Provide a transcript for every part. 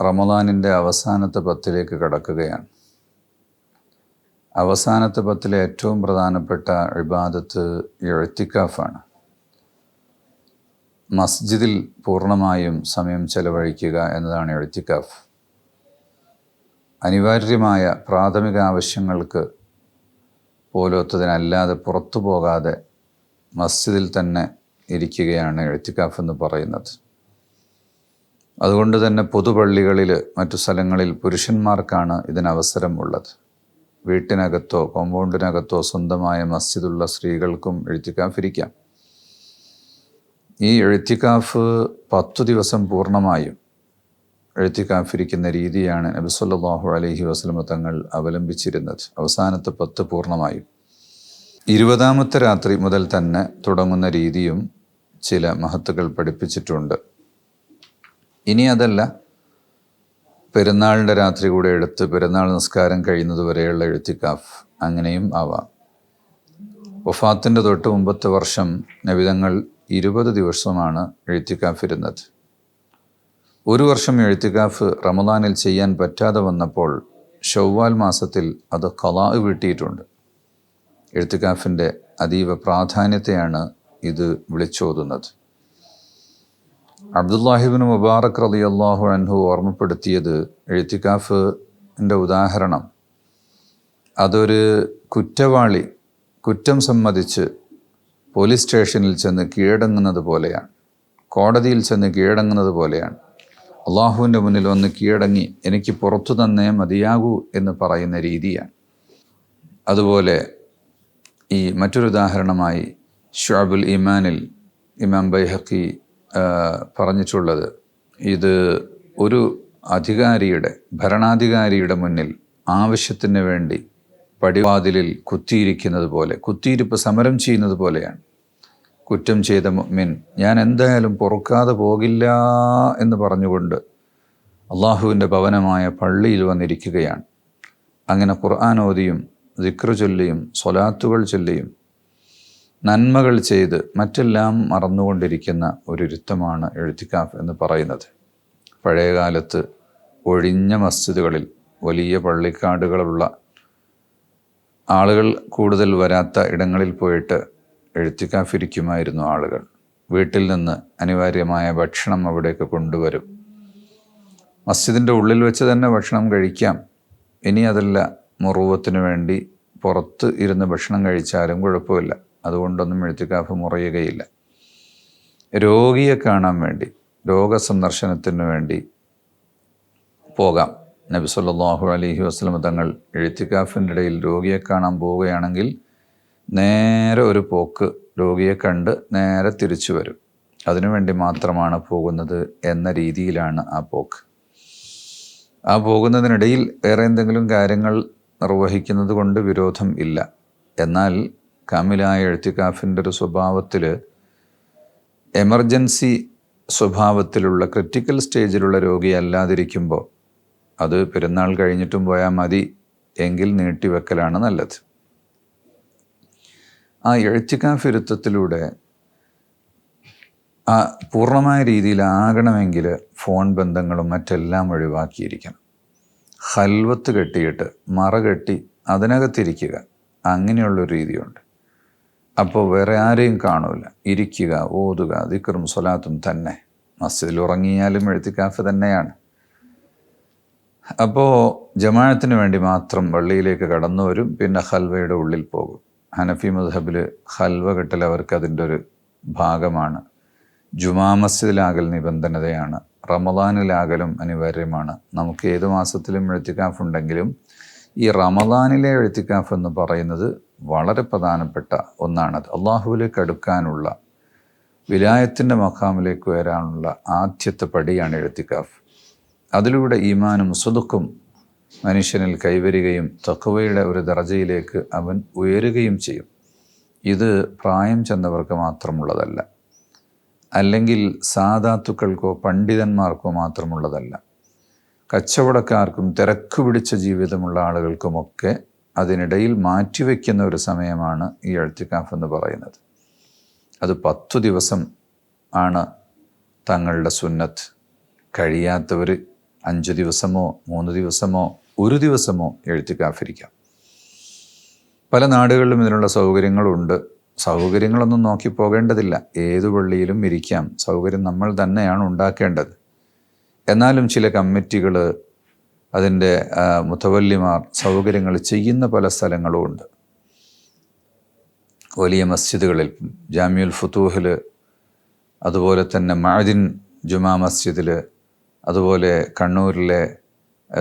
റമദാനിന്റെ അവസാനത്തെ പത്തിലേക്ക് കടക്കുകയാണ്. അവസാനത്തെ പത്തിലെ ഏറ്റവും പ്രധാനപ്പെട്ട ഇബാദത്ത് എഴുത്തിക്കാഫാണ് മസ്ജിദിൽ പൂർണമായും സമയം ചെലവഴിക്കുക എന്നതാണ് എഴുത്തിക്കാഫ് അനിവാര്യമായ പ്രാഥമിക ആവശ്യങ്ങൾക്ക് പോലൊത്തതിനല്ലാതെ പുറത്തു പോകാതെ മസ്ജിദിൽ തന്നെ ഇരിക്കുകയാണ് എഴുത്തിക്കാഫ് എന്ന് പറയുന്നത്. അതുകൊണ്ട് തന്നെ പൊതുപള്ളികളിൽ മറ്റു സ്ഥലങ്ങളിൽ പുരുഷന്മാർക്കാണ് ഇതിനവസരമുള്ളത്. വീട്ടിനകത്തോ കോമ്പൗണ്ടിനകത്തോ സ്വന്തമായ മസ്ജിദുള്ള സ്ത്രീകൾക്കും എഴുത്തിക്കാഫിരിക്കാം. ഈ എഴുത്തിക്കാഫ് പത്തു ദിവസം പൂർണമായും എഴുത്തിക്കാഫിരിക്കുന്ന രീതിയാണ് നബിസ്വല്ലാഹു അലഹി വസ്ലമ തങ്ങൾ അവലംബിച്ചിരുന്നത്. അവസാനത്തെ പത്ത് പൂർണമായും. ഇരുപതാമത്തെ രാത്രി മുതൽ തന്നെ തുടങ്ങുന്ന രീതിയും ചില മഹത്തുക്കൾ പഠിപ്പിച്ചിട്ടുണ്ട്. ഇനി അതല്ല. പെരുന്നാളിന്റെ രാത്രി കൂടെ എടുത്ത് പെരുന്നാൾ നിസ്കാരം കഴിയുന്നത് വരെയുള്ള എഴുത്തിക്കാഫ് അങ്ങനെയും ആവാം. വഫാത്തിന്റെ തൊട്ട് മുമ്പത്തെ വർഷം നബിതങ്ങൾ ഇരുപത് ദിവസമാണ് എഴുത്തിക്കാഫ് ഇരുന്നത്. ഒരു വർഷം എഴുത്തിക്കാഫ് റമദാനിൽ ചെയ്യാൻ പറ്റാതെ വന്നപ്പോൾ ഷവ്വാൽ മാസത്തിൽ അത് കലാ വീട്ടിയിട്ടുണ്ട്. എഴുത്തിക്കാഫിന്റെ അതീവ പ്രാധാന്യത്തെയാണ് ഇത് വിളിച്ചോതുന്നത്. അബ്ദുല്ലാഹിബിൻ മുബാറക് റലി അള്ളാഹു അൻഹു ഓർമ്മപ്പെടുത്തിയത് എഴുത്തിക്കാഫിന്റെ ഉദാഹരണം. അതൊരു കുറ്റവാളി കുറ്റം സമ്മതിച്ച് പോലീസ് സ്റ്റേഷനിൽ ചെന്ന് കീഴടങ്ങുന്നത് പോലെയാണ്. കോടതിയിൽ ചെന്ന് കീഴടങ്ങുന്നത് പോലെയാണ്. അള്ളാഹുവിന്റെ മുന്നിൽ വന്ന് കീഴടങ്ങി എനിക്ക് പുറത്തു തന്നേ മതിയാകൂ എന്ന് പറയുന്ന രീതിയാണ്. അതുപോലെ ഈ മറ്റൊരു ഉദാഹരണമായി ഷുഅബുൽ ഇമാനിൽ ഇമാം ബൈഹക്കി പറഞ്ഞിട്ടുള്ളത്. ഇത് ഒരു അധികാരിയുടെ ഭരണാധികാരിയുടെ മുന്നിൽ ആവശ്യത്തിന് വേണ്ടി പടിവാതിലിൽ കുത്തിയിരിക്കുന്നത് പോലെ കുത്തിയിരിപ്പ് സമരം ചെയ്യുന്നത് പോലെയാണ്. കുറ്റം ചെയ്ത മിൻ ഞാൻ എന്തായാലും പൊറുക്കാതെ പോകില്ല എന്ന് പറഞ്ഞുകൊണ്ട് അള്ളാഹുവിന്റെ ഭവനമായ പള്ളിയിൽ വന്നിരിക്കുകയാണ്. അങ്ങനെ ഖുർആൻ ഓതിയും ദിക്ര ചൊല്ലിയും സ്വലാത്തുകൾ ചൊല്ലിയും നന്മകൾ ചെയ്ത് മറ്റെല്ലാം മറന്നുകൊണ്ടിരിക്കുന്ന ഒരു ഇരുത്തമാണ് എഴുത്തിക്കാഫ് എന്ന് പറയുന്നത്. പഴയകാലത്ത് ഒഴിഞ്ഞ മസ്ജിദുകളിൽ വലിയ പള്ളിക്കാടുകളുള്ള ആളുകൾ കൂടുതൽ വരാത്ത ഇടങ്ങളിൽ പോയിട്ട് എഴുത്തിക്കാഫിരിക്കുമായിരുന്നു ആളുകൾ. വീട്ടിൽ നിന്ന് അനിവാര്യമായ ഭക്ഷണം അവിടേക്ക് കൊണ്ടുവരും. മസ്ജിദിന്റെ ഉള്ളിൽ വെച്ച് തന്നെ ഭക്ഷണം കഴിക്കാം. ഇനി അതല്ല മുറുവത്തിന് വേണ്ടി പുറത്ത് ഇരുന്ന് ഭക്ഷണം കഴിച്ചാലും കുഴപ്പമില്ല. അതുകൊണ്ടൊന്നും എഴുത്തിക്കാഫ് മുറയുകയില്ല. രോഗിയെ കാണാൻ വേണ്ടി രോഗസന്ദർശനത്തിന് വേണ്ടി പോകാം. നബി സല്ലല്ലാഹു അലൈഹി വസ്ലം തങ്ങൾ എഴുത്തിക്കാഫിന്റെ ഇടയിൽ രോഗിയെ കാണാൻ പോവുകയാണെങ്കിൽ നേരെ ഒരു പോക്ക് രോഗിയെ കണ്ട് നേരെ തിരിച്ചു വരും. അതിനുവേണ്ടി മാത്രമാണ് പോകുന്നത് എന്ന രീതിയിലാണ് ആ പോക്ക്. ആ പോകുന്നതിനിടയിൽ വേറെ എന്തെങ്കിലും കാര്യങ്ങൾ നിർവഹിക്കുന്നത് കൊണ്ട് വിരോധം ഇല്ല. എന്നാൽ കാമിലായ എഴുത്തിക്കാഫിന്റെ ഒരു സ്വഭാവത്തിൽ എമർജൻസി സ്വഭാവത്തിലുള്ള ക്രിറ്റിക്കൽ സ്റ്റേജിലുള്ള രോഗി അല്ലാതിരിക്കുമ്പോൾ അത് പെരുന്നാൾ കഴിഞ്ഞിട്ടും പോയാൽ മതി എങ്കിൽ നീട്ടിവെക്കലാണ് നല്ലത്. ആ എഴുത്തിക്കാഫിരുത്തത്തിലൂടെ ആ പൂർണമായ രീതിയിലാകണമെങ്കിൽ ഫോൺ ബന്ധങ്ങളും മറ്റെല്ലാം ഒഴിവാക്കിയിരിക്കണം. ഹൽവത്ത് കെട്ടിയിട്ട് മറ കെട്ടി അതിനകത്തിരിക്കുക. അങ്ങനെയുള്ളൊരു രീതിയുണ്ട്. അപ്പോൾ വേറെ ആരെയും കാണൂല. ഇരിക്കുക ഓതുക ദിക്കറും സ്വലാത്തും തന്നെ. മസ്ജിദിൽ ഉറങ്ങിയാലും എഴുത്തിക്കാഫ് തന്നെയാണ്. അപ്പോൾ ജമാഅത്തിന് വേണ്ടി മാത്രം പള്ളിയിലേക്ക് കടന്നു വരും പിന്നെ ഹൽവയുടെ ഉള്ളിൽ പോകും. ഹനഫി മദ്ഹബിൽ ഹൽവ കെട്ടൽ അവർക്ക് അതിന്റെ ഒരു ഭാഗമാണ്. ജുമാ മസ്ജിദിലാകൽ നിബന്ധനതയാണ്. റമദാനിലാകലും അനിവാര്യമാണ്. നമുക്ക് ഏത് മാസത്തിലും എഴുത്തിക്കാഫ് ഉണ്ടെങ്കിലും ഈ റമദാനിലെ എഴുത്തിക്കാഫ് എന്ന് പറയുന്നത് വളരെ പ്രധാനപ്പെട്ട ഒന്നാണത്. അള്ളാഹുവിലേക്ക് അടുക്കാനുള്ള വിലായത്തിന്റെ മഖാമിലേക്ക് വരാനുള്ള ആദ്യത്തെ പടിയാണ് എഴുത്തിക്കാഫ്. അതിലൂടെ ഈമാനും സുതുക്കും മനുഷ്യനിൽ കൈവരികയും തക്കവയുടെ ഒരു ദർജയിലേക്ക് അവൻ ഉയരുകയും ചെയ്യും. ഇത് പ്രായം ചെന്നവർക്ക് മാത്രമുള്ളതല്ല. അല്ലെങ്കിൽ സാധാത്തുക്കൾക്കോ പണ്ഡിതന്മാർക്കോ മാത്രമുള്ളതല്ല. കച്ചവടക്കാർക്കും തിരക്ക് പിടിച്ച ജീവിതമുള്ള ആളുകൾക്കുമൊക്കെ അതിനിടയിൽ മാറ്റിവെക്കുന്ന ഒരു സമയമാണ് ഈ എഴുത്തിക്കാഫ് എന്ന് പറയുന്നത്. അത് പത്തു ദിവസം ആണ് തങ്ങളുടെ സുന്നത്ത്. കഴിയാത്തവർ അഞ്ച് ദിവസമോ മൂന്ന് ദിവസമോ ഒരു ദിവസമോ എഴുത്തിക്കാഫിരിക്കാം പല നാടുകളിലും ഇതിനുള്ള സൗകര്യങ്ങളുണ്ട്. സൗകര്യങ്ങളൊന്നും നോക്കി പോകേണ്ടതില്ല. ഏതു പള്ളിയിലും ഇരിക്കാം. സൗകര്യം നമ്മൾ തന്നെയാണ് ഉണ്ടാക്കേണ്ടത്. എന്നാലും ചില കമ്മിറ്റികൾ അതിന്റെ മുത്തവല്ലിമാർ സൗകര്യങ്ങൾ ചെയ്യുന്ന പല സ്ഥലങ്ങളുമുണ്ട് വലിയ മസ്ജിദുകളിൽ ജാമ്യുൽ ഫുത്തൂഹിൽ അതുപോലെ തന്നെ മഅദിൻ ജുമാ മസ്ജിദിൽ അതുപോലെ കണ്ണൂരിലെ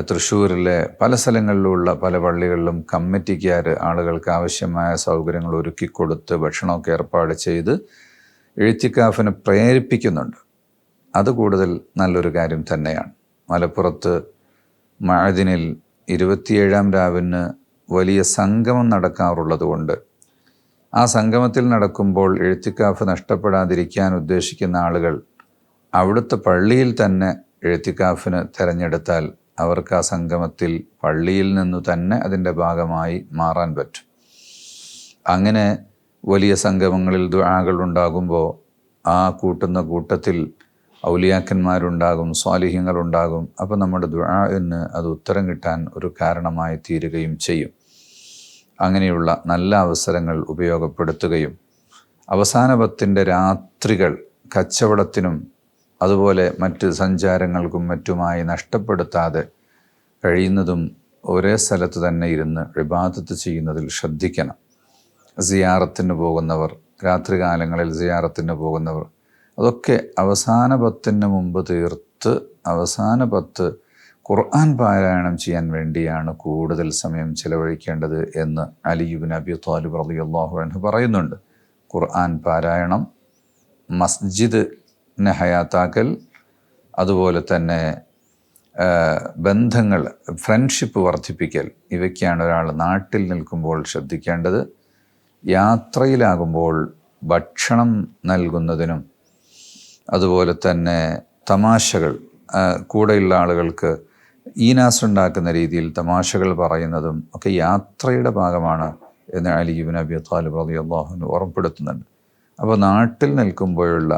തൃശ്ശൂരിലെ പല സ്ഥലങ്ങളിലുള്ള പല പള്ളികളിലും കമ്മിറ്റിക്കാർ ആളുകൾക്ക് ആവശ്യമായ സൗകര്യങ്ങൾ ഒരുക്കി കൊടുത്ത് ഭക്ഷണമൊക്കെ ഏർപ്പാട് ചെയ്ത് എഴുത്തിക്കാഫിനെ പ്രേരിപ്പിക്കുന്നുണ്ട്. അത് കൂടുതൽ നല്ലൊരു കാര്യം തന്നെയാണ്. മലപ്പുറത്ത് മഴദിനിൽ ഇരുപത്തിയേഴാം രാവിന് വലിയ സംഗമം നടക്കാറുള്ളത് കൊണ്ട് ആ സംഗമത്തിൽ നടക്കുമ്പോൾ എഴുത്തിക്കാഫ് നഷ്ടപ്പെടാതിരിക്കാൻ ഉദ്ദേശിക്കുന്ന ആളുകൾ അവിടുത്തെ പള്ളിയിൽ തന്നെ എഴുത്തിക്കാഫിന് തിരഞ്ഞെടുത്താൽ അവർക്ക് ആ സംഗമത്തിൽ പള്ളിയിൽ നിന്നു തന്നെ അതിന്റെ ഭാഗമായി മാറാൻ പറ്റും. അങ്ങനെ വലിയ സംഗമങ്ങളിൽ ദുആകൾ ഉണ്ടാകുമ്പോൾ ആ കൂട്ടുന്ന കൂട്ടത്തിൽ ഔലിയാക്കന്മാരുണ്ടാകും സ്വാലിഹ്യങ്ങളുണ്ടാകും. അപ്പോൾ നമ്മുടെ ദുആന് അത് ഉത്തരം കിട്ടാൻ ഒരു കാരണമായി തീരുകയും ചെയ്യും. അങ്ങനെയുള്ള നല്ല അവസരങ്ങൾ ഉപയോഗപ്പെടുത്തുകയും അവസാന പത്തിന്റെ രാത്രികൾ കച്ചവടത്തിനും അതുപോലെ മറ്റ് സഞ്ചാരങ്ങൾക്കും മറ്റുമായി നഷ്ടപ്പെടുത്താതെ കഴിയുന്നതും ഒരേ സ്ഥലത്ത് തന്നെ ഇരുന്ന് വിവാദത്ത് ചെയ്യുന്നതിൽ ശ്രദ്ധിക്കണം. സിയാറത്തിന് പോകുന്നവർ രാത്രികാലങ്ങളിൽ സിയാറത്തിന് പോകുന്നവർ അതൊക്കെ അവസാന പത്തിന് മുമ്പ് തീർത്ത് അവസാന പത്ത് ഖുർആൻ പാരായണം ചെയ്യാൻ വേണ്ടിയാണ് കൂടുതൽ സമയം ചിലവഴിക്കേണ്ടത് എന്ന് അലിയുബിൻ അബി താലിബ് റളിയല്ലാഹു അൻഹു പറയുന്നുണ്ട്. ഖുർആൻ പാരായണം മസ്ജിദ് ഹയാത്താക്കൽ അതുപോലെ തന്നെ ബന്ധങ്ങൾ ഫ്രണ്ട്ഷിപ്പ് വർദ്ധിപ്പിക്കൽ ഇവയ്ക്കാണ് ഒരാൾ നാട്ടിൽ നിൽക്കുമ്പോൾ ശ്രദ്ധിക്കേണ്ടത്. യാത്രയിലാകുമ്പോൾ ഭക്ഷണം നൽകുന്നതിനും അതുപോലെ തന്നെ തമാശകൾ കൂടെയുള്ള ആളുകൾക്ക് ഈനാസ് ഉണ്ടാക്കുന്ന രീതിയിൽ തമാശകൾ പറയുന്നതും ഒക്കെ യാത്രയുടെ ഭാഗമാണ് എന്ന് Ali Ibn Abi Talib Ali അള്ളാഹുവിന് ഓർമ്മപ്പെടുത്തുന്നുണ്ട് അപ്പോൾ നാട്ടിൽ നിൽക്കുമ്പോഴുള്ള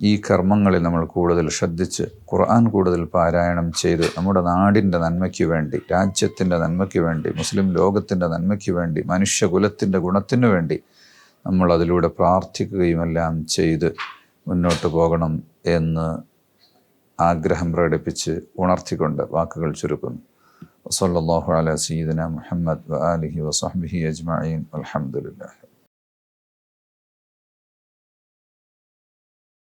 ഈ കർമ്മങ്ങളിൽ നമ്മൾ കൂടുതൽ ശ്രദ്ധിച്ച് ഖുർആൻ കൂടുതൽ പാരായണം ചെയ്ത് നമ്മുടെ നാടിന്റെ നന്മയ്ക്ക് വേണ്ടി രാജ്യത്തിന്റെ നന്മയ്ക്ക് വേണ്ടി മുസ്ലിം ലോകത്തിന്റെ നന്മയ്ക്ക് വേണ്ടി മനുഷ്യകുലത്തിന്റെ ഗുണത്തിനു വേണ്ടി നമ്മൾ അതിലൂടെ പ്രാർത്ഥിക്കുകയും എല്ലാം ചെയ്ത് മുന്നോട്ട് പോകണം എന്ന് ആഗ്രഹം പ്രകടിപ്പിച്ച് ഉണർത്തിക്കൊണ്ട് വാക്കുകൾ ചുരുക്കുന്നു. വസല്ലാഹു അല സീദന മുഹമ്മദ് അലഹി ആലിഹി അജ്മീൻ അലഹമുല്ലാ